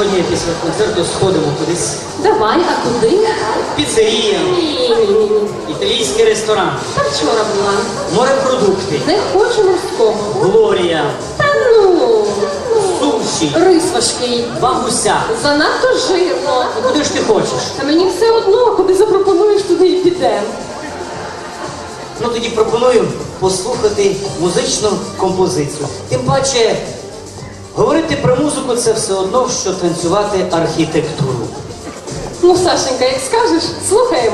сьогодні після концерту сходимо кудись. Давай, а куди? Піцерія, Ні, ні, ні, італійський ресторан, Та вчора була. морепродукти, Не хочу морського. Глорія, Та ну, суші, рис важкий. два гуся. Занадто жирно. Ну куди ж ти хочеш? Та мені все одно, куди запропонуєш, туди і підемо. Ну тоді пропоную послухати музичну композицію. Тим паче, говорити про музику це все одно, що танцювати архітектуру. Ну, Сашенька, як скажеш, слухаємо.